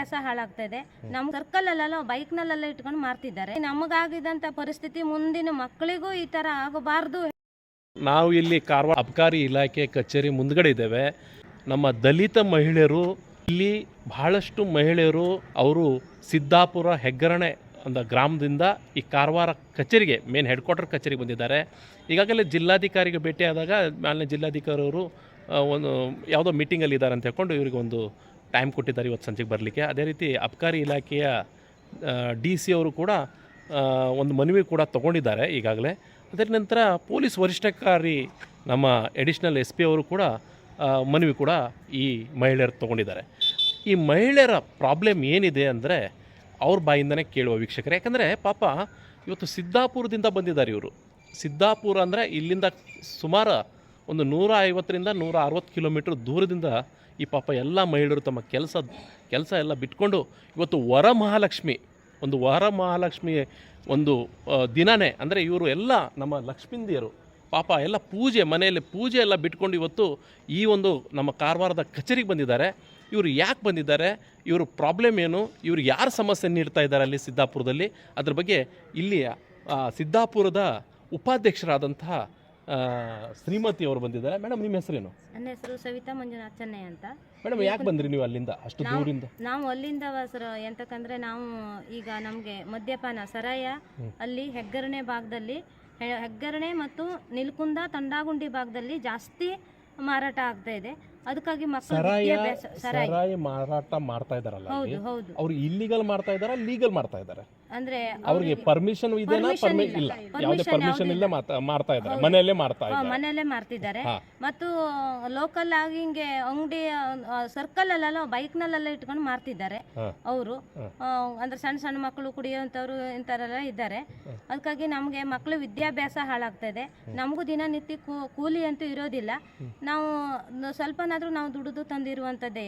ವಿದ್ಯಾಭ್ಯಾಸ ಹಾಳಾಗ್ತಾ ಇದೆ ನಮ್ಮ ಸರ್ಕಲ್ ಅಲ್ಲೆಲ್ಲ ಬೈಕ್ ನಲ್ಲೆಲ್ಲ ಇಟ್ಕೊಂಡು ಮಾರ್ತಿದ್ದಾರೆ. ನಮಗಾಗಿದಂತ ಪರಿಸ್ಥಿತಿ ಮುಂದಿನ ಮಕ್ಕಳಿಗೂ ಈ ತರ ಆಗಬಾರ್ದು. ನಾವು ಇಲ್ಲಿ ಕಾರವಾರ ಅಬಕಾರಿ ಇಲಾಖೆ ಕಚೇರಿ ಮುಂದ್ಗಡೆ ಇದ್ದೇವೆ. ನಮ್ಮ ದಲಿತ ಮಹಿಳೆಯರು, ಇಲ್ಲಿ ಬಹಳಷ್ಟು ಮಹಿಳೆಯರು ಅವರು ಸಿದ್ದಾಪುರ ಹೆಗ್ಗರಣೆ ಅಂದ ಗ್ರಾಮದಿಂದ ಈ ಕಾರವಾರ ಕಚೇರಿಗೆ ಮೇನ್ ಹೆಡ್ ಕ್ವಾರ್ಟರ್ ಕಚೇರಿಗೆ ಬಂದಿದ್ದಾರೆ. ಈಗಾಗಲೇ ಜಿಲ್ಲಾಧಿಕಾರಿಗೆ ಭೇಟಿಯಾದಾಗ, ಮಾನ್ಯ ಜಿಲ್ಲಾಧಿಕಾರಿಯವರು ಒಂದು, ಯಾವುದೋ ಮೀಟಿಂಗಲ್ಲಿ ಇದ್ದಾರೆ ಅಂತ ಹೇಳ್ಕೊಂಡು ಇವರಿಗೆ ಒಂದು ಟೈಮ್ ಕೊಟ್ಟಿದ್ದಾರೆ ಇವತ್ತು ಸಂಜೆಗೆ ಬರಲಿಕ್ಕೆ. ಅದೇ ರೀತಿ ಅಬ್ಕಾರಿ ಇಲಾಖೆಯ ಡಿ ಸಿ ಅವರು ಕೂಡ ಒಂದು ಮನವಿ ಕೂಡ ತಗೊಂಡಿದ್ದಾರೆ ಈಗಾಗಲೇ. ಅದರ ನಂತರ ಪೊಲೀಸ್ ವರಿಷ್ಠಕಾರಿ ನಮ್ಮ ಎಡಿಷ್ನಲ್ ಎಸ್ ಪಿ ಅವರು ಕೂಡ ಮನವಿ ಕೂಡ ಈ ಮಹಿಳೆಯರು ತೊಗೊಂಡಿದ್ದಾರೆ. ಈ ಮಹಿಳೆಯರ ಪ್ರಾಬ್ಲಮ್ ಏನಿದೆ ಅಂದರೆ ಅವ್ರ ಬಾಯಿಂದನೇ ಕೇಳುವ ವೀಕ್ಷಕರು. ಯಾಕಂದರೆ ಪಾಪ ಇವತ್ತು ಸಿದ್ದಾಪುರದಿಂದ ಬಂದಿದ್ದಾರೆ ಇವರು. ಸಿದ್ದಾಪುರ ಅಂದರೆ ಇಲ್ಲಿಂದ ಸುಮಾರು ಒಂದು ನೂರ ಐವತ್ತರಿಂದ ನೂರ ಅರವತ್ತು ಕಿಲೋಮೀಟ್ರ್ ದೂರದಿಂದ ಈ ಪಾಪ ಎಲ್ಲ ಮಹಿಳೆಯರು ತಮ್ಮ ಕೆಲಸ ಕೆಲಸ ಎಲ್ಲ ಬಿಟ್ಕೊಂಡು ಇವತ್ತು ವರಮಹಾಲಕ್ಷ್ಮಿ, ಒಂದು ವರಮಹಾಲಕ್ಷ್ಮಿ ಒಂದು ದಿನನೇ ಅಂದರೆ ಇವರು ಎಲ್ಲ ನಮ್ಮ ಲಕ್ಷ್ಮೀಂದಿಯರು. ಪಾಪ ಎಲ್ಲ ಪೂಜೆ, ಮನೆಯಲ್ಲಿ ಪೂಜೆ ಎಲ್ಲ ಬಿಟ್ಕೊಂಡು ಇವತ್ತು ಈ ಒಂದು ನಮ್ಮ ಕಾರವಾರದ ಕಚೇರಿಗೆ ಬಂದಿದ್ದಾರೆ. ಇವರು ಯಾಕೆ ಬಂದಿದ್ದಾರೆ? ಇವರು ಪ್ರಾಬ್ಲಮ್ ಏನು? ಇವರು ಯಾರು ಸಮಸ್ಯೆ ನೀಡ್ತಾ ಇದ್ದಾರೆ ಅಲ್ಲಿ ಸಿದ್ದಾಪುರದಲ್ಲಿ? ಅದ್ರ ಬಗ್ಗೆ ಇಲ್ಲಿ ಸಿದ್ದಾಪುರದ ಉಪಾಧ್ಯಕ್ಷರಾದಂತಹ ಶ್ರೀಮತಿ ಅವರು ಬಂದಿದ್ದಾರೆ. ಮೇಡಮ್ ನಿಮ್ಮ ಹೆಸರೇನು? ನನ್ನ ಹೆಸರು ಸವಿತಾ ಮಂಜುನಾಥ್ ಚೆನ್ನೈ ಅಂತ. ಮೇಡಮ್ ಯಾಕೆ ಬಂದ್ರಿ ನೀವು ಅಲ್ಲಿಂದ? ಅಷ್ಟು ದೂರಿಂದ? ನಾವು ಅಲ್ಲಿಂದ ಸರ್ ಎಂತಕ್ಕಂದ್ರೆ ನಾವು ಈಗ ನಮಗೆ ಮದ್ಯಪಾನ ಸರಾಯ ಅಲ್ಲಿ ಹೆಗ್ಗರಣೆ ಭಾಗದಲ್ಲಿ ಹೆಗ್ಗರಣೆ ಮತ್ತು ನಿಲ್ಕುಂದ ತಂಡಾಗುಂಡಿ ಭಾಗದಲ್ಲಿ ಜಾಸ್ತಿ ಮಾರಾಟ ಆಗ್ತಾ ಇದೆ. ಅದಕ್ಕಾಗಿ ಮಕ್ಕಳು ಸರಾಯ ಮಾರಾಟ ಮಾಡ್ತಾ ಇದಾರಲ್ಲ ಹೌದು ಹೌದು. ಅವ್ರು ಇಲ್ಲಿಗಲ್ ಮಾಡ್ತಾ ಇದಾರ ಲೀಗಲ್ ಮಾಡ್ತಾ ಇದಾರೆ ಅಂದ್ರೆ ಅವ್ರಿಗೆ ಪರ್ಮಿಷನ್ ಇದೆನಾ? Permission ಇಲ್ಲ. ಯಾವುದೇ ಪರ್ಮಿಷನ್ ಯಾವುದೂ ಇಲ್ಲೇ. ಮಾತಾ- ಮಾಡ್ತಾ ಇದ್ದಾರೆ. ಮನೆಯಲ್ಲೇ ಮಾಡ್ತಾ ಆ, ಇದ್ದಾರೆ. ಮನೆಯಲ್ಲೇ ಮಾರ್ತಿದ್ದಾರೆ. ಮತ್ತು ಲೋಕಲ್ ಆಗಿ ಹಿಂಗೆ ಅಂಗಡಿ ಸರ್ಕಲ್ ಅಲ್ಲೆಲ್ಲ ಬೈಕ್ ನಲ್ಲೆಲ್ಲ ಇಟ್ಕೊಂಡು ಮಾರ್ತಿದ್ದಾರೆ. ಅವರು. ಅಂದ್ರೆ ಸಣ್ಣ ಸಣ್ಣ ಮಕ್ಕಳು ಕುಡಿಯುವಂತವ್ರು ಇಂಥವರೆಲ್ಲ ಇದ್ದಾರೆ. ಅದಕ್ಕಾಗಿ ನಮಗೆ ಮಕ್ಕಳು ವಿದ್ಯಾಭ್ಯಾಸ ಹಾಳಾಗ್ತಾ ಇದೆ ನಮಗೂ ದಿನನಿತ್ಯ ಕೂಲಿ ಅಂತೂ ಇರೋದಿಲ್ಲ. ನಾವು ಸ್ವಲ್ಪನಾದ್ರೂ ನಾವು ದುಡಿದು ತಂದಿರುವಂಥದ್ದೇ.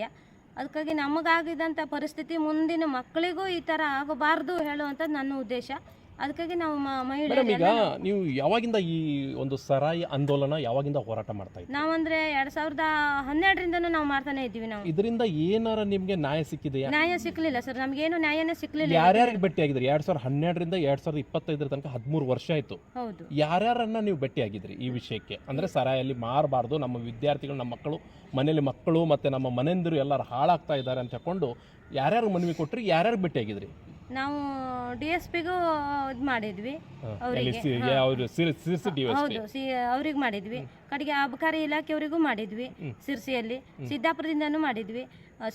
ಅದಕ್ಕಾಗಿ ನಮಗಾಗಿದ್ದಂಥ ಪರಿಸ್ಥಿತಿ ಮುಂದಿನ ಮಕ್ಕಳಿಗೂ ಈ ಥರ ಆಗಬಾರ್ದು ಹೇಳುವಂಥದ್ದು ನನ್ನ ಉದ್ದೇಶ. ಅದಕ್ಕಾಗಿ ನಾವು ಮ- ಮೇಡಮ್ ಈಗ ಮಹಿಳೆಯರೆಲ್ಲ ನೀವು ಯಾವಾಗಿಂದ ಈ ಒಂದು ಸರಾಯಿ ಆಂದೋಲನ ಯಾವಾಗಿಂದ ಹೋರಾಟ ಮಾಡ್ತಾ ಇದ್ದೀರಿ? ನಾವಂದ್ರೆ ಎರಡ್ ಸಾವಿರದ ಹನ್ನೆರಡರಿಂದನೂ ನಾವು ಮಾಡ್ತಾನೆ ಇದ್ದೀವಿ ನಾವು. ಇದರಿಂದ ಏನಾರ ನಿಮ್ಗೆ ನ್ಯಾಯ ಸಿಕ್ಕಿದೆಯಾ? ನ್ಯಾಯ ಸಿಕ್ಕಲಿಲ್ಲ ಸರ್ ನಮ್ಗೇನು ನ್ಯಾಯನೇ ಸಿಕ್ಕಲಿಲ್ಲ ಯಾರ್ಯಾರಿಗೆ ಭೇಟಿ ಆಗಿದ್ರಿ ಎರಡ್ ಸಾವಿರದ ಹನ್ನೆರಡರಿಂದ ಎರಡ್ ಸಾವಿರದ ಇಪ್ಪತ್ತೈದರ ತನಕ ಹದಿಮೂರು ವರ್ಷ ಆಯ್ತು. ಹೌದು. ಯಾರ್ಯಾರನ್ನ ನೀವು ಭೇಟಿ ಆಗಿದ್ರಿ ಈ ವಿಷಯಕ್ಕೆ? ಅಂದ್ರೆ ಸರಾಯಲ್ಲಿ ಮಾರಬಾರ್ದು ನಮ್ಮ ವಿದ್ಯಾರ್ಥಿಗಳು ನಮ್ಮ ಮಕ್ಕಳು ಮನೇಲಿ ಮಕ್ಕಳು ಮತ್ತೆ ನಮ್ಮ ಮನೆಯಂದಿರು ಎಲ್ಲರೂ ಹಾಳಾಗ್ತಾ ಇದ್ದಾರೆ ಅಂತ ಹೇಳ್ಕೊಂಡು ಯಾರ್ಯಾರು ಮನವಿ ಕೊಟ್ರಿ ಯಾರ್ಯಾರು ಭೇಟಿ ಆಗಿದ್ರಿ ನಾವು ಡಿ ಎಸ್ ಪಿಗೂ ಇದು ಮಾಡಿದ್ವಿ ಅವ್ರಿಗೆ? ಹೌದು ಅವ್ರಿಗೆ ಮಾಡಿದ್ವಿ. ಕಡೆಗೆ ಅಬಕಾರಿ ಇಲಾಖೆಯವರಿಗೂ ಮಾಡಿದ್ವಿ ಸಿರ್ಸಿಯಲ್ಲಿ. ಸಿದ್ದಾಪುರದಿಂದನೂ ಮಾಡಿದ್ವಿ.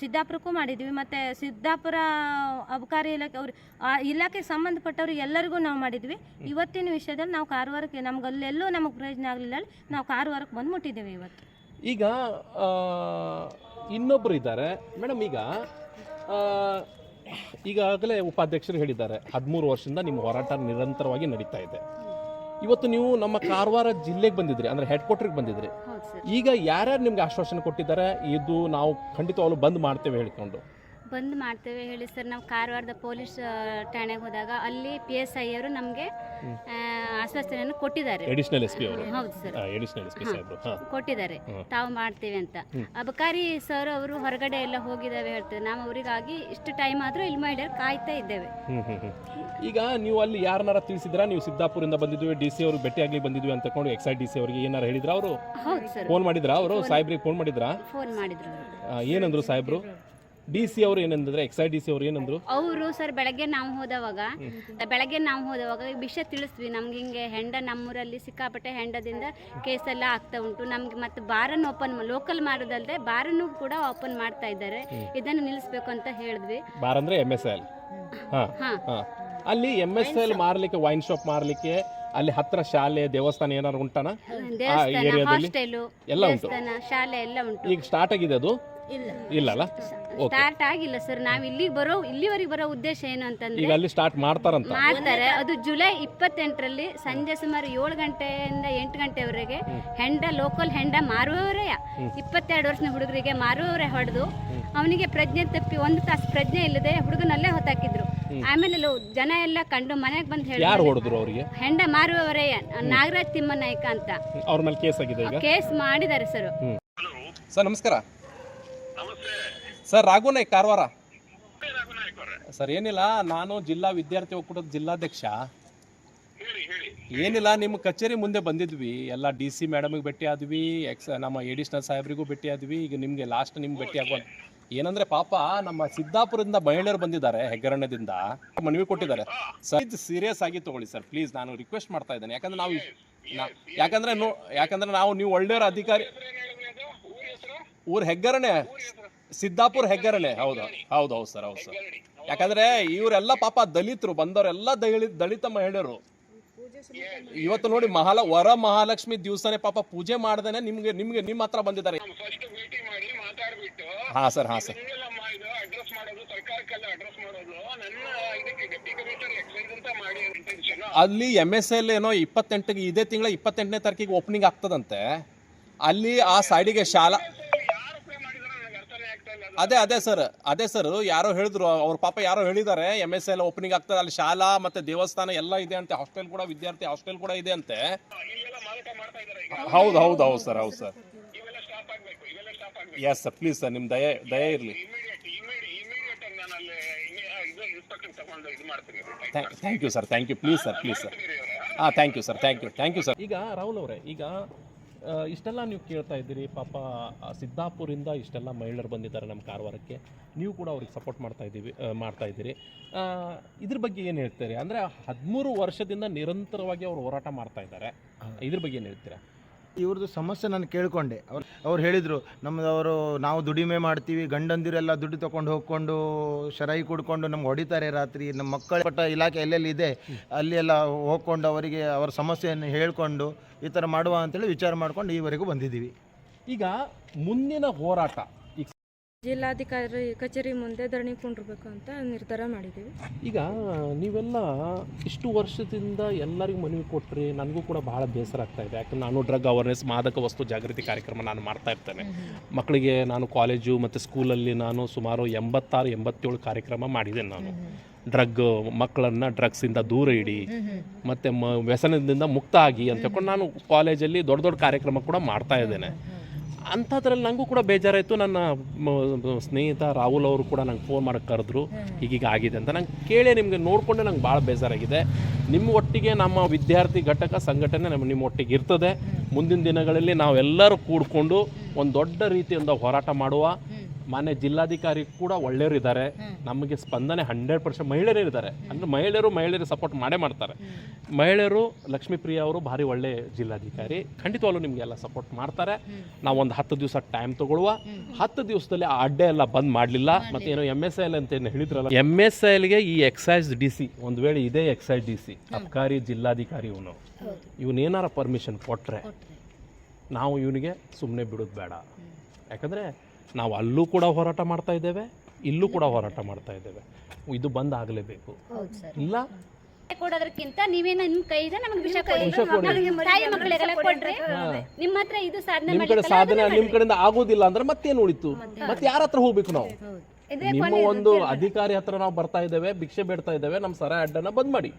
ಸಿದ್ದಾಪುರಕ್ಕೂ ಮಾಡಿದ್ವಿ. ಮತ್ತೆ ಸಿದ್ದಾಪುರ ಅಬಕಾರಿ ಇಲಾಖೆ ಅವ್ರು ಆ ಇಲಾಖೆಗೆ ಸಂಬಂಧಪಟ್ಟವ್ರಿಗೆ ಎಲ್ಲರಿಗೂ ನಾವು ಮಾಡಿದ್ವಿ. ಇವತ್ತಿನ ವಿಷಯದಲ್ಲಿ ನಾವು ಕಾರವಾರಕ್ಕೆ ನಮ್ಗೆ ಅಲ್ಲೆಲ್ಲೂ ನಮಗೆ ಪ್ರಯೋಜನ ಆಗಲಿಲ್ಲ ನಾವು ಕಾರವಾರಕ್ಕೆ ಬಂದು ಮುಟ್ಟಿದ್ದೇವೆ ಇವತ್ತು. ಈಗ ಇನ್ನೊಬ್ಬರು ಇದ್ದಾರೆ. ಮೇಡಮ್ ಈಗ ಈಗಾಗಲೇ ಉಪಾಧ್ಯಕ್ಷರು ಹೇಳಿದ್ದಾರೆ ಹದಿಮೂರು ವರ್ಷದಿಂದ ನಿಮ್ಮ ಹೋರಾಟ ನಿರಂತರವಾಗಿ ನಡೀತಾ ಇದೆ. ಇವತ್ತು ನೀವು ನಮ್ಮ ಕಾರವಾರ ಜಿಲ್ಲೆಗೆ ಬಂದಿದ್ರಿ ಅಂದ್ರೆ ಹೆಡ್ ಕ್ವಾರ್ಟರ್ಗೆ ಬಂದಿದ್ರಿ. ಈಗ ಯಾರ್ಯಾರು ನಿಮ್ಗೆ ಆಶ್ವಾಸನೆ ಕೊಟ್ಟಿದ್ದಾರೆ ಇದು ನಾವು ಖಂಡಿತವಾಗ್ಲೂ ಬಂದ್ ಮಾಡ್ತೇವೆ ಹೇಳ್ಕೊಂಡು. ಬಂದ್ ಮಾಡ್ತೇವೆ ಹೇಳಿ ಸರ್. ನಾವು ಕಾರವಾರದ ಪೊಲೀಸ್ ಠಾಣೆಗೆ ಹೋದಾಗ ಅಲ್ಲಿ ಪಿ ಎಸ್ ಐ ಅವರು ನಮಗೆ ಆಶ್ವಾಸನೆಯನ್ನು ಕೊಟ್ಟಿದ್ದಾರೆ. ಎಡಿಷನಲ್ ಎಸ್ ಪಿ ಅವರು. ಹೌದು ಸರ್. ಎಡಿಷನಲ್ ಎಸ್ ಪಿ ಸಾಹೇಬ್ರು. ಕೊಟ್ಟಿದ್ದಾರೆ. ತಾವು ಮಾಡ್ತೇವೆ ಅಂತ. ಅಬಕಾರಿ ಸರ್ ಅವರು ಹೊರಗಡೆ ಎಲ್ಲ ಹೋಗಿದ್ದಾವೆ ಹೇಳ್ತಾರೆ. ನಾವು ಅವರಿಗಾಗಿ ಇಷ್ಟು ಟೈಮ್ ಆದರೂ ಇಲ್ಲಿ ಮಹಿಳೆಯರು ಕಾಯ್ತಾ ಇದ್ದೇವೆ. ಈಗ ನೀವು ಅಲ್ಲಿ ಯಾರನ್ನಾರ ತಿಳಿಸಿದ್ರ? ನೀವು ಸಿದ್ದಾಪುರದಿಂದ ಬಂದಿದ್ವಿ ಡಿ ಸಿ ಅವ್ರಿಗೆ ಆಗಲಿ ಬಂದಿದ್ವಿ ಅಂತ ಕೊಂಡು ಎಕ್ಸೈಡ್ ಡಿ ಸಿ ಅವರಿಗೆ ಏನಾರ ಹೇಳಿದ್ರ ಅವರು? ಫೋನ್ ಮಾಡಿದ್ರ ಅವರು? ಸಾಹೇಬ್ರಿಗೆ ಫೋನ್ ಮಾಡಿದ್ರ? ಫೋನ್ ಮಾಡಿದ್ರು ಏನಂದ್ರು ಸಾಹೇಬ್ರು? ಡಿ ಸಿ ಅವರು ಏನಂದ್ರೆ ಎಕ್ಸೈಡ್ ಡಿ ಸಿ ಅವ್ರು ಏನಂದ್ರು? ಅವರು ಸರ್ ಬೆಳಗ್ಗೆ ನಾವು ಹೋದವಾಗ ಬೆಳಗ್ಗೆ ನಾವು ಹೋದವಾಗ ವಿಷಯ ತಿಳಿಸ್ವಿ ನಮ್ಗೆ ಹಿಂಗೆ ಹೆಂಡ ನಮ್ಮೂರಲ್ಲಿ ಸಿಕ್ಕಾಪಟ್ಟೆ ಹೆಂಡದಿಂದ ಕೇಸೆಲ್ಲ ಆಗ್ತಾ ಉಂಟು. ನಮ್ಗೆ ಮತ್ತೆ ಬಾರನ್ನು ಓಪನ್ ಲೋಕಲ್ ಮಾಡೋದಲ್ಲದೆ ಬಾರನ್ನು ಕೂಡ ಓಪನ್ ಮಾಡ್ತಾ ಇದ್ದಾರೆ. ಇದನ್ನು ನಿಲ್ಲಿಸ್ಬೇಕು ಅಂತ ಹೇಳಿದ್ವಿ. ಬಾರ್ ಅಂದ್ರೆ ಎಂ ಎಸ್ ಎಲ್ ಹಾ ಹಾ. ಹಾ. ಅಲ್ಲಿ ಎಂ ಎಸ್ ಎಲ್ ಮಾರ್ಲಿಕ್ಕೆ ವೈನ್ ಶಾಪ್ ಮಾರ್ಲಿಕ್ಕೆ ಅಲ್ಲಿ ಹತ್ರ ಶಾಲೆ ದೇವಸ್ಥಾನ ಏನಾರು ಉಂಟಾನ? ಏರಿಯಾದಲ್ಲಿ? ಎಲ್ಲ ಉಂಟು. ಶಾಲೆ ಎಲ್ಲ ಉಂಟು. ಈಗ ಸ್ಟಾರ್ಟ್ ಆಗಿದೆ ಅದು? ಇಲ್ಲ. ಓಕೆ ಸ್ಟಾರ್ಟ್ ಆಗಿಲ್ಲ ಸರ್ ನಾವು ಇಲ್ಲಿಗೆ ಬರೋ ಇಲ್ಲಿವರೆಗೆ ಬರೋ ಉದ್ದೇಶ ಏನು ಈಗ ಅಂತಂದ್ರೆ ಅಲ್ಲಿ ಸ್ಟಾರ್ಟ್ ಮಾಡ್ತಾರಂತ. ಮಾಡ್ತಾರೆ. ಅದು ಜುಲೈ ಇಪ್ಪತ್ತೆಂಟರಲ್ಲಿ ಸಂಜೆ ಸುಮಾರು ಏಳು ಗಂಟೆಯಿಂದ ಎಂಟು ಗಂಟೆವರೆಗೆ ಹೆಂಡ ಲೋಕಲ್ ಹೆಂಡ ಮಾರುವವರೇ ಇಪ್ಪತ್ತೆರಡು ವರ್ಷದ ಹುಡುಗರಿಗೆ ಮಾರುವವರೇ ಹೊಡೆದು ಅವನಿಗೆ ಪ್ರಜ್ಞೆ ತಪ್ಪಿ ಒಂದು ತಾಸು ಪ್ರಜ್ಞೆ ಇಲ್ಲದೆ ಹುಡುಗನಲ್ಲೇ ಹೊತ್ತಾಕಿದ್ರು. ಆಮೇಲೆ ಲೋ- ಜನ ಎಲ್ಲ ಕಂಡು ಮನೆಗೆ ಬಂದು ಯಾರು ಹೇಳಿ ಹೊಡೆದ್ರು ಅವರಿಗೆ? ಹೆಂಡ ಮಾರುವವರೇ ನಾಗರಾಜ್ ತಿಮ್ಮನಾಯ್ಕ ಅಂತ. ಅವ್ರ ಮೇಲೆ ಕೇಸ್ ಆಗಿದೆ ಈಗ? ಕೇಸ್ ಮಾಡಿದ್ದಾರೆ ಸರ್ ಸರ್ ನಮಸ್ಕಾರ. ಸರ್ ರಾಘು ನಾಯ್ಕ್ ಕಾರವಾರ? ಸರ್ ಏನಿಲ್ಲ ನಾನು ಜಿಲ್ಲಾ ವಿದ್ಯಾರ್ಥಿ ಒಕ್ಕೂಟದ ಜಿಲ್ಲಾಧ್ಯಕ್ಷ. ಏನಿಲ್ಲ ನಿಮ್ಮ ಕಚೇರಿ ಮುಂದೆ ಬಂದಿದ್ವಿ. ಎಲ್ಲ ಡಿ ಸಿ ಮೇಡಮಿಗೆ ಭೇಟಿ ಆದ್ವಿ ಎಕ್ಸ್ ನಮ್ಮ ಎಡಿಷನಲ್ ಸಾಹೇಬ್ರಿಗೂ ಭೇಟಿ ಆದ್ವಿ. ಈಗ ನಿಮಗೆ ಲಾಸ್ಟ್ ನಿಮ್ಗೆ ಭೇಟಿ ಆಗುವ ಏನಂದ್ರೆ ಪಾಪ ನಮ್ಮ ಸಿದ್ದಾಪುರದಿಂದ ಮಹಿಳೆಯರು ಬಂದಿದ್ದಾರೆ ಹೆಗ್ಗರಣದಿಂದ. ಮನವಿ ಕೊಟ್ಟಿದ್ದಾರೆ. ಸರ್ ಇದು ಸೀರಿಯಸ್ ಆಗಿ ತಗೊಳ್ಳಿ ಸರ್. ಪ್ಲೀಸ್ ನಾನು ರಿಕ್ವೆಸ್ಟ್ ಮಾಡ್ತಾ ಇದ್ದೇನೆ. ಯಾಕಂದ್ರೆ ನಾವು ಯಾಕಂದ್ರೆ ನೋ ಯಾಕಂದ್ರೆ ನಾವು ನೀವು ಒಳ್ಳೆಯವ್ರ ಅಧಿಕಾರಿ ಊರ್ ಹೆಗ್ಗರಣೆ. ಸಿದ್ದಾಪುರ ಹೆಗ್ಗರಳೆ ಹೌದು. ಹೌದು ಹೌದು ಸರ್ ಹೌದು ಸರ್. ಯಾಕಂದ್ರೆ ಇವರೆಲ್ಲ ಪಾಪ ದಲಿತರು ಬಂದವರೆಲ್ಲ ದಲಿತ ದಲಿತ ಮಹಿಳೆಯರು. ಇವತ್ತು ನೋಡಿ ಮಹಾಲ ವರ ಮಹಾಲಕ್ಷ್ಮಿ ದಿವಸನೇ ಪಾಪ ಪೂಜೆ ಮಾಡ್ದೇನೆ ನಿಮ್ಗೆ ನಿಮ್ಗೆ ನಿಮ್ಮ ಹತ್ರ ಬಂದಿದ್ದಾರೆ. ಹಾ ಸರ್ ಹಾ ಸರ್. ಅಲ್ಲಿ ಎಂ ಎಸ್ ಎಲ್ ಏನೋ ಇಪ್ಪತ್ತೆಂಟಿಗೆ ಇದೇ ತಿಂಗಳ ಇಪ್ಪತ್ತೆಂಟನೇ ತಾರೀಕಿಗೆ ಓಪನಿಂಗ್ ಆಗ್ತದಂತೆ. ಅಲ್ಲಿ ಆ ಸೈಡಿಗೆ ಶಾಲಾ ಯಾರು ಪೇ ಮಾಡಿದಾರೆ ನನಗೆ ಅರ್ಥನೇ ಆಗ್ತಾ ಇಲ್ಲ ಅದು ಅದೇ ಸರ್ ಅದೇ ಸರ್. ಯಾರೋ ಹೇಳಿದ್ರು ಅವ್ರ ಪಾಪ ಯಾರೋ ಹೇಳಿದ್ದಾರೆ ಎಂ ಎಸ್ ಎಲ್ ಓಪನಿಂಗ್ ಆಗ್ತದೆ ಅಲ್ಲಿ ಶಾಲಾ ಮತ್ತೆ ದೇವಸ್ಥಾನ ಎಲ್ಲ ಇದೆ ಅಂತೆ ಹಾಸ್ಟೆಲ್ ಕೂಡ ವಿದ್ಯಾರ್ಥಿ ಹಾಸ್ಟೆಲ್ ಕೂಡ ಇದೆ ಅಂತೆ. ಹೌದು ಹೌದು ಹೌದು ಸರ್ ಹೌದು sir. Yes sir please sir ನಿಮ್ಮ ದಯೆ ದಯೆ ಇರಲಿ. Thank you sir thank you please sir please sir ಹಾಂ thank you sir thank you thank you sir ಈಗ ರಾಹುಲ್ ಅವರೇ ಈಗ ಇಷ್ಟೆಲ್ಲ ನೀವು ಕೇಳ್ತಾ ಇದ್ದೀರಿ. ಪಾಪ ಸಿದ್ದಾಪುರಿಂದ ಇಷ್ಟೆಲ್ಲ ಮಹಿಳೆಯರು ಬಂದಿದ್ದಾರೆ ನಮ್ಮ ಕಾರವಾರಕ್ಕೆ. ನೀವು ಕೂಡ ಅವ್ರಿಗೆ ಸಪೋರ್ಟ್ ಮಾಡ್ತಾ ಇದ್ದೀವಿ ಮಾಡ್ತಾ ಇದ್ದೀರಿ. ಇದ್ರ ಬಗ್ಗೆ ಏನು ಹೇಳ್ತೀರಿ? ಅಂದರೆ ಹದಿಮೂರು ವರ್ಷದಿಂದ ನಿರಂತರವಾಗಿ ಅವರು ಹೋರಾಟ ಮಾಡ್ತಾ ಇದ್ದಾರೆ. ಇದ್ರ ಬಗ್ಗೆ ಏನು ಹೇಳ್ತೀರಾ? ಇವ್ರದ್ದು ಸಮಸ್ಯೆ ನಾನು ಕೇಳಿಕೊಂಡೆ. ಅವ್ರು ಅವ್ರು ಹೇಳಿದರು ನಮ್ಮದು ಅವರು, ನಾವು ದುಡಿಮೆ ಮಾಡ್ತೀವಿ, ಗಂಡಂದಿರೆಲ್ಲ ದುಡ್ಡು ತಗೊಂಡು ಹೋಗ್ಕೊಂಡು, ಶರಾಯಿ ಕುಡ್ಕೊಂಡು ನಮ್ಗೆ ಹೊಡಿತಾರೆ ರಾತ್ರಿ. ನಮ್ಮ ಮಕ್ಕಳ ಪಟ್ಟ ಇಲಾಖೆ ಎಲ್ಲೆಲ್ಲಿ ಇದೆ ಅಲ್ಲಿ ಎಲ್ಲ ಹೋಗ್ಕೊಂಡು ಅವರಿಗೆ, ಅವರ ಸಮಸ್ಯೆಯನ್ನು ಹೇಳಿಕೊಂಡು ಈ ಥರ ಮಾಡುವ ಅಂತೇಳಿ ವಿಚಾರ ಮಾಡ್ಕೊಂಡು ಈವರೆಗೂ ಬಂದಿದ್ದೀವಿ. ಈಗ ಮುಂದಿನ ಹೋರಾಟ. ಜಿಲ್ಲಾಧಿಕಾರಿ ಕಚೇರಿ ಮುಂದೆ ಧರಣಿ ಕೊಂಡಿರ್ಬೇಕು ಅಂತ ನಿರ್ಧಾರ ಮಾಡಿದ್ದೀವಿ. ಈಗ ನೀವೆಲ್ಲ ಇಷ್ಟು ವರ್ಷದಿಂದ ಎಲ್ಲರಿಗೂ ಮನವಿ ಕೊಟ್ರಿ ನನಗೂ ಕೂಡ ಬಹಳ ಬೇಸರ ಆಗ್ತಾ ಇದೆ. ಯಾಕಂದ್ರೆ ನಾನು ಡ್ರಗ್ ಅವೇರ್ನೆಸ್ ಮಾದಕ ವಸ್ತು ಜಾಗೃತಿ ಕಾರ್ಯಕ್ರಮ ನಾನು ಮಾಡ್ತಾ ಇರ್ತೇನೆ. ಮಕ್ಕಳಿಗೆ ನಾನು ಕಾಲೇಜು ಮತ್ತು ಸ್ಕೂಲಲ್ಲಿ ನಾನು ಸುಮಾರು ಎಂಬತ್ತಾರು, ಎಂಬತ್ತೇಳು ಕಾರ್ಯಕ್ರಮ ಮಾಡಿದ್ದೇನೆ ನಾನು. ಡ್ರಗ್ ಮಕ್ಕಳನ್ನು ಡ್ರಗ್ಸಿಂದ ದೂರ ಇಡಿ, ಮತ್ತು ಮ ವ್ಯಸನದಿಂದ ಮುಕ್ತ ಆಗಿ ಅಂತ ಹೇಳ್ಕೊಂಡು ನಾನು ಕಾಲೇಜಲ್ಲಿ ದೊಡ್ಡ ದೊಡ್ಡ ಕಾರ್ಯಕ್ರಮ ಕೂಡ ಮಾಡ್ತಾ ಇದ್ದೇನೆ. ಅಂಥದ್ರಲ್ಲಿ ನನಗೂ ಕೂಡ ಬೇಜಾರಾಯಿತು. ನನ್ನ ಸ್ನೇಹಿತ ರಾಹುಲ್ ಅವರು ಕೂಡ ನಂಗೆ ಫೋನ್ ಮಾಡಿ ಕರೆದ್ರು. ಹೀಗೀಗ ಆಗಿದೆ ಅಂತ ನಂಗೆ ಕೇಳಿ ನಿಮಗೆ ನೋಡಿಕೊಂಡೆ ನಂಗೆ ಭಾಳ ಬೇಜಾರಾಗಿದೆ. ನಿಮ್ಮ ಒಟ್ಟಿಗೆ ನಮ್ಮ ವಿದ್ಯಾರ್ಥಿ ಘಟಕ ಸಂಘಟನೆ ನಮ್ಮ ನಿಮ್ಮ ಒಟ್ಟಿಗೆ ಇರ್ತದೆ. ಮುಂದಿನ ದಿನಗಳಲ್ಲಿ ನಾವೆಲ್ಲರೂ ಕೂಡ್ಕೊಂಡು ಒಂದು ದೊಡ್ಡ ರೀತಿಯಿಂದ ಹೋರಾಟ ಮಾಡುವ ಮಾನ್ಯ ಜಿಲ್ಲಾಧಿಕಾರಿ ಕೂಡ ಒಳ್ಳೆಯವರು ಇದ್ದಾರೆ ನಮಗೆ ಸ್ಪಂದನೆ ಹಂಡ್ರೆಡ್ ಪರ್ಸೆಂಟ್ ಮಹಿಳೆಯರೇ ಇದ್ದಾರೆ. ಅಂದರೆ ಮಹಿಳೆಯರು ಮಹಿಳೆಯರು ಸಪೋರ್ಟ್ ಮಾಡೇ ಮಾಡ್ತಾರೆ. ಮಹಿಳೆಯರು ಲಕ್ಷ್ಮೀಪ್ರಿಯ ಅವರು ಭಾರಿ ಒಳ್ಳೆ ಜಿಲ್ಲಾಧಿಕಾರಿ. ಖಂಡಿತವಾಗ್ಲೂ ನಿಮಗೆಲ್ಲ ಸಪೋರ್ಟ್ ಮಾಡ್ತಾರೆ. ನಾವು ಒಂದು ಹತ್ತು ದಿವಸ ಟೈಮ್ ತಗೊಳ್ಳುವ. ಹತ್ತು ದಿವಸದಲ್ಲಿ ಆ ಅಡ್ಡೆ ಎಲ್ಲ ಬಂದ್ ಮಾಡಲಿಲ್ಲ. ಮತ್ತೆ ಏನೋ ಎಂ ಎಸ್ ಎಲ್ ಅಂತ ಏನು ಹೇಳಿದ್ರಲ್ಲ? ಎಂ ಎಸ್ ಎಲ್ಗೆ ಈ ಎಕ್ಸೈಸ್ ಡಿ ಸಿ ಒಂದು ವೇಳೆ ಇದೇ ಎಕ್ಸೈಸ್ ಡಿ ಸಿ ಅಬ್ಕಾರಿ ಜಿಲ್ಲಾಧಿಕಾರಿ ಇವನು. ಇವನೇನಾರ ಪರ್ಮಿಷನ್ ಕೊಟ್ಟರೆ ನಾವು ಇವನಿಗೆ ಸುಮ್ಮನೆ ಬಿಡೋದು ಬೇಡ. ಯಾಕಂದರೆ ನಾವು ಅಲ್ಲೂ ಕೂಡ ಹೋರಾಟ ಮಾಡ್ತಾ ಇದ್ದೇವೆ ಇಲ್ಲೂ ಕೂಡ ಹೋರಾಟ ಮಾಡ್ತಾ ಇದ್ದೇವೆ. ಇದು ಬಂದ್ ಆಗಲೇಬೇಕು ಇಲ್ಲ? ಕೊಡೋದಕ್ಕಿಂತ ನೀವೇನ ನಿಮ್ ಕೈ ಇದೆ ನಮಗೆ ವಿಷ ಕೊಡಿ. ತಾಯಿ ಮಕ್ಕಳಿಗೆಲ್ಲ ನಿಮ್ಮ ಹತ್ರ ಇದು ಸಾಧನೆ ನಿಮ್ಮ ಕಡೆ ಸಾಧನೆ ನಿಮ್ಮ ಕಡೆಯಿಂದ ಆಗೋದಿಲ್ಲ ಅಂದ್ರೆ ಮತ್ತೇನು ಉಳಿತು? ಮತ್ತೆ ಯಾರ ಹತ್ರ ಹೋಗ್ಬೇಕು ನಾವು? ನಿಮ್ಮ ಒಂದು ಅಧಿಕಾರಿ ಹತ್ರ ನಾವು ಬರ್ತಾ ಇದ್ದೇವೆ ಭಿಕ್ಷೆ ಬೇಡ್ತಾ ಇದ್ದೇವೆ ನಮ್ಮ ಸರ ಅಡ್ಡನ ಬಂದ್ ಮಾಡಿ.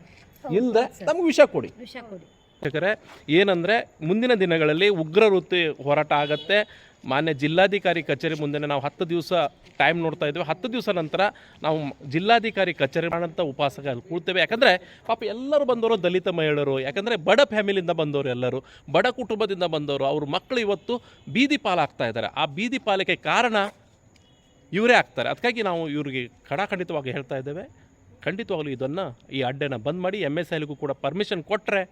ಇಲ್ದೆ ನಮ್ಗೆ ವಿಷ ಕೊಡಿ. ವಿಷ ಕೊಡಿ. ಯಾಕಂದರೆ ಏನಂದರೆ ಮುಂದಿನ ದಿನಗಳಲ್ಲಿ ಉಗ್ರ ವೃತ್ತಿ ಹೋರಾಟ ಆಗತ್ತೆ. ಮಾನ್ಯ ಜಿಲ್ಲಾಧಿಕಾರಿ ಕಚೇರಿ ಮುಂದೆ ನಾವು ಹತ್ತು ದಿವಸ ಟೈಮ್ ನೋಡ್ತಾ ಇದ್ದೇವೆ ಹತ್ತು ದಿವಸ ನಂತರ ನಾವು ಜಿಲ್ಲಾಧಿಕಾರಿ ಕಚೇರಿ ಮಾಡೋಂಥ ಅಲ್ಲಿ ಕೂಳ್ತೇವೆ. ಯಾಕಂದರೆ ಪಾಪ ಎಲ್ಲರೂ ಬಂದವರು ದಲಿತ ಮಹಿಳೆಯರು, ಯಾಕಂದರೆ ಬಡ ಫ್ಯಾಮಿಲಿಯಿಂದ ಬಂದವರು ಎಲ್ಲರೂ, ಬಡ ಕುಟುಂಬದಿಂದ ಬಂದವರು, ಅವ್ರ ಮಕ್ಕಳು ಇವತ್ತು ಬೀದಿ ಪಾಲಾಗ್ತಾ ಇದ್ದಾರೆ. ಆ ಬೀದಿ ಪಾಲಿಗೆ ಕಾರಣ ಇವರೇ ಆಗ್ತಾರೆ. ಅದಕ್ಕಾಗಿ ನಾವು ಇವರಿಗೆ ಖಡಾಖಂಡಿತವಾಗಿ ಹೇಳ್ತಾ ಇದ್ದೇವೆ. ಖಂಡಿತವಾಗಲೂ ಇದನ್ನು ಈ ಅಡ್ಡೆನ ಬಂದ್ ಮಾಡಿ ಎಂ ಎಸ್ ಎಲ್ಗೂ ಕೂಡ ಪರ್ಮಿಷನ್ ಕೊಟ್ಟರೆ